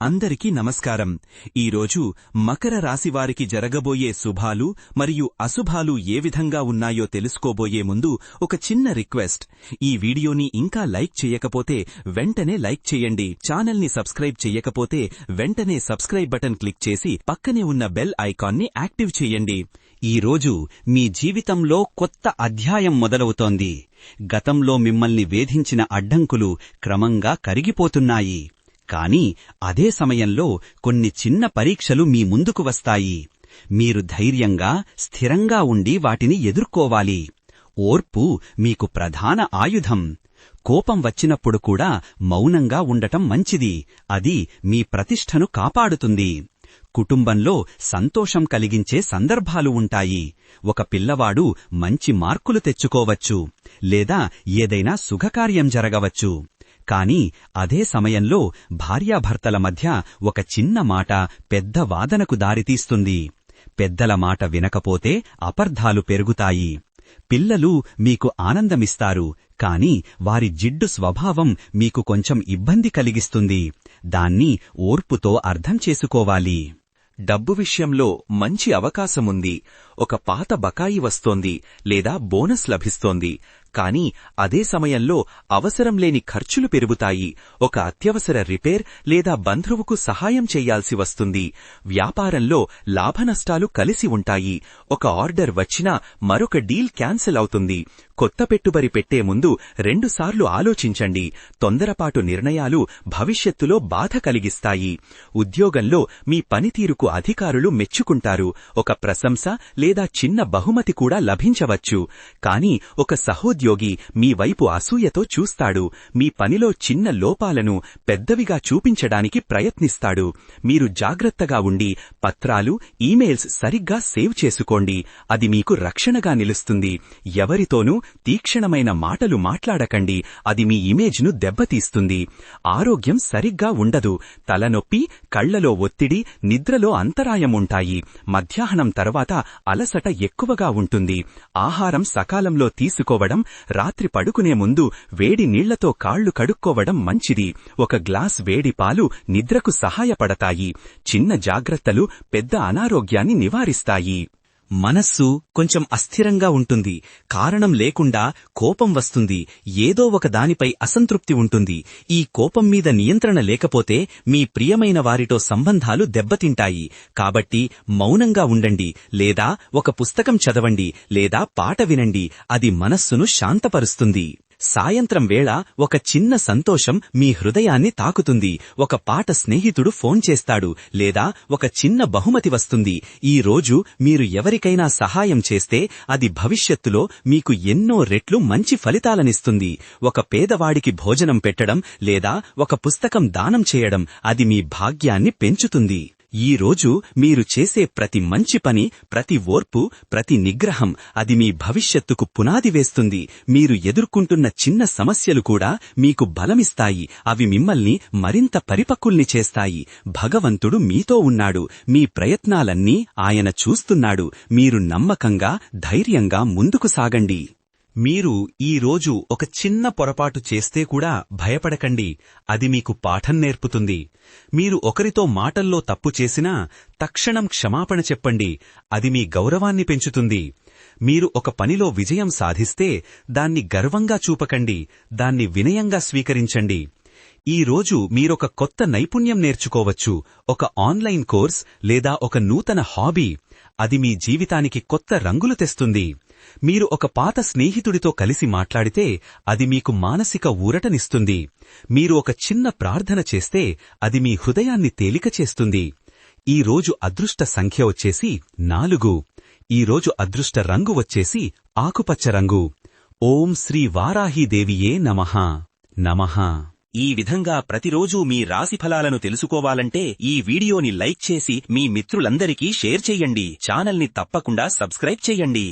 అందరికీ నమస్కారం. ఈరోజు మకర రాశివారికి జరగబోయే శుభాలు మరియు అశుభాలు ఏ విధంగా ఉన్నాయో తెలుసుకోబోయే ముందు ఒక చిన్న రిక్వెస్ట్. ఈ వీడియోని ఇంకా లైక్ చేయకపోతే వెంటనే లైక్ చేయండి. ఛానల్ని సబ్స్క్రైబ్ చేయకపోతే వెంటనే సబ్స్క్రైబ్ బటన్ క్లిక్ చేసి పక్కనే ఉన్న బెల్ ఐకాన్ని యాక్టివ్ చేయండి. ఈ రోజు మీ జీవితంలో కొత్త అధ్యాయం మొదలవుతోంది. గతంలో మిమ్మల్ని వేధించిన అడ్డంకులు క్రమంగా కరిగిపోతున్నాయి. కాని అదే సమయంలో కొన్ని చిన్న పరీక్షలు మీ ముందుకు వస్తాయి. మీరు ధైర్యంగా స్థిరంగా ఉండి వాటిని ఎదుర్కోవాలి. ఓర్పు మీకు ప్రధాన ఆయుధం. కోపం వచ్చినప్పుడు కూడా మౌనంగా ఉండటం మంచిది. అది మీ ప్రతిష్టను కాపాడుతుంది. కుటుంబంలో సంతోషం కలిగించే సందర్భాలు ఉంటాయి. ఒక పిల్లవాడు మంచి మార్కులు తెచ్చుకోవచ్చు లేదా ఏదైనా శుభకార్యం జరగవచ్చు. కాని అదే సమయంలో భార్యాభర్తల మధ్య ఒక చిన్న మాట పెద్ద వాదనకు దారితీస్తుంది. పెద్దల మాట వినకపోతే అపర్ధాలు పెరుగుతాయి. పిల్లలు మీకు ఆనందమిస్తారు కాని వారి జిడ్డు స్వభావం మీకు కొంచెం ఇబ్బంది కలిగిస్తుంది. దాన్ని ఓర్పుతో అర్థం చేసుకోవాలి. డబ్బు విషయంలో మంచి అవకాశముంది. ఒక పాత బకాయి వస్తోంది లేదా బోనస్ లభిస్తోంది. కానీ అదే సమయంలో అవసరం లేని ఖర్చులు పెరుగుతాయి. ఒక అత్యవసర రిపేర్ లేదా బంధువుకు సహాయం చేయాల్సి వస్తుంది. వ్యాపారంలో లాభనష్టాలు కలిసి ఉంటాయి. ఒక ఆర్డర్ వచ్చినా మరొక డీల్ క్యాన్సిల్ అవుతుంది. కొత్త పెట్టుబడి పెట్టే ముందు రెండుసార్లు ఆలోచించండి. తొందరపాటు నిర్ణయాలు భవిష్యత్తులో బాధ కలిగిస్తాయి. ఉద్యోగంలో మీ పనితీరుకు అధికారులు మెచ్చుకుంటారు. ఒక ప్రశంస లేదా చిన్న బహుమతి కూడా లభించవచ్చు. కాని ఒక సహోద్యోగి మీ వైపు అసూయతో చూస్తాడు. మీ పనిలో చిన్న లోపాలను పెద్దవిగా చూపించడానికి ప్రయత్నిస్తాడు. మీరు జాగ్రత్తగా ఉండి పత్రాలు ఈమెయిల్స్ సరిగ్గా సేవ్ చేసుకోండి. అది మీకు రక్షణగా నిలుస్తుంది. ఎవరితోనూ తీక్షణమైన మాటలు మాట్లాడకండి. అది మీ ఇమేజ్ను దెబ్బతీస్తుంది. ఆరోగ్యం సరిగ్గా ఉండదు. తలనొప్పి కళ్ళలో ఒత్తిడి నిద్రలో అంతరాయం ఉంటాయి. మధ్యాహ్నం తర్వాత అలసట ఎక్కువగా ఉంటుంది. ఆహారం సకాలంలో తీసుకోవడం రాత్రి పడుకునే ముందు వేడి నీళ్ళతో కాళ్ళు కడుక్కోవడం మంచిది. ఒక గ్లాస్ వేడి పాలు నిద్రకు సహాయపడతాయి. చిన్న జాగ్రత్తలు పెద్ద అనారోగ్యాన్ని నివారిస్తాయి. మనస్సు కొంచెం అస్థిరంగా ఉంటుంది. కారణం లేకుండా కోపం వస్తుంది. ఏదో ఒక దానిపై అసంతృప్తి ఉంటుంది. ఈ కోపం మీద నియంత్రణ లేకపోతే మీ ప్రియమైన వారితో సంబంధాలు దెబ్బతింటాయి. కాబట్టి మౌనంగా ఉండండి. లేదా ఒక పుస్తకం చదవండి. లేదా పాట వినండి. అది మనస్సును శాంతపరుస్తుంది. సాయంత్రం వేళ ఒక చిన్న సంతోషం మీ హృదయాన్ని తాకుతుంది. ఒక పాట స్నేహితుడు ఫోన్ చేస్తాడు లేదా ఒక చిన్న బహుమతి వస్తుంది. ఈ రోజు మీరు ఎవరికైనా సహాయం చేస్తే అది భవిష్యత్తులో మీకు ఎన్నో రెట్లు మంచి ఫలితాలనిస్తుంది. ఒక పేదవాడికి భోజనం పెట్టడం లేదా ఒక పుస్తకం దానం చేయడం అది మీ భాగ్యాన్ని పెంచుతుంది. ఈ రోజు మీరు చేసే ప్రతి మంచి పని ప్రతి ఓర్పు ప్రతి నిగ్రహం అది మీ భవిష్యత్తుకు పునాది వేస్తుంది. మీరు ఎదుర్కొంటున్న చిన్న సమస్యలు కూడా మీకు బలమిస్తాయి. అవి మిమ్మల్ని మరింత పరిపక్వుల్ని చేస్తాయి. భగవంతుడు మీతో ఉన్నాడు. మీ ప్రయత్నాలన్నీ ఆయన చూస్తున్నాడు. మీరు నమ్మకంగా ధైర్యంగా ముందుకు సాగండి. మీరు ఈ రోజు ఒక చిన్న పొరపాటు చేస్తే కూడా భయపడకండి. అది మీకు పాఠం నేర్పుతుంది. మీరు ఒకరితో మాటల్లో తప్పు చేసినా తక్షణం క్షమాపణ చెప్పండి. అది మీ గౌరవాన్ని పెంచుతుంది. మీరు ఒక పనిలో విజయం సాధిస్తే దాన్ని గర్వంగా చూపకండి. దాన్ని వినయంగా స్వీకరించండి. ఈ రోజు మీరొక కొత్త నైపుణ్యం నేర్చుకోవచ్చు. ఒక ఆన్లైన్ కోర్స్ లేదా ఒక నూతన హాబీ. అది మీ జీవితానికి కొత్త రంగులు తెస్తుంది. మీరు ఒక పాత స్నేహితుడితో కలిసి మాట్లాడితే అది మీకు మానసిక ఊరటనిస్తుంది. మీరు ఒక చిన్న ప్రార్థన చేస్తే అది మీ హృదయాన్ని తేలిక చేస్తుంది. ఈ రోజు అదృష్ట సంఖ్య వచ్చేసి నాలుగు. ఈ రోజు అదృష్ట రంగు వచ్చేసి ఆకుపచ్చ రంగు. ఓం శ్రీ వారాహీదేవియే నమః. నమః. ఈ విధంగా ప్రతిరోజూ మీ రాశి ఫలాలను తెలుసుకోవాలంటే ఈ వీడియోని లైక్ చేసి మీ మిత్రులందరికీ షేర్ చెయ్యండి ఛానల్ని తప్పకుండా సబ్స్క్రైబ్ చెయ్యండి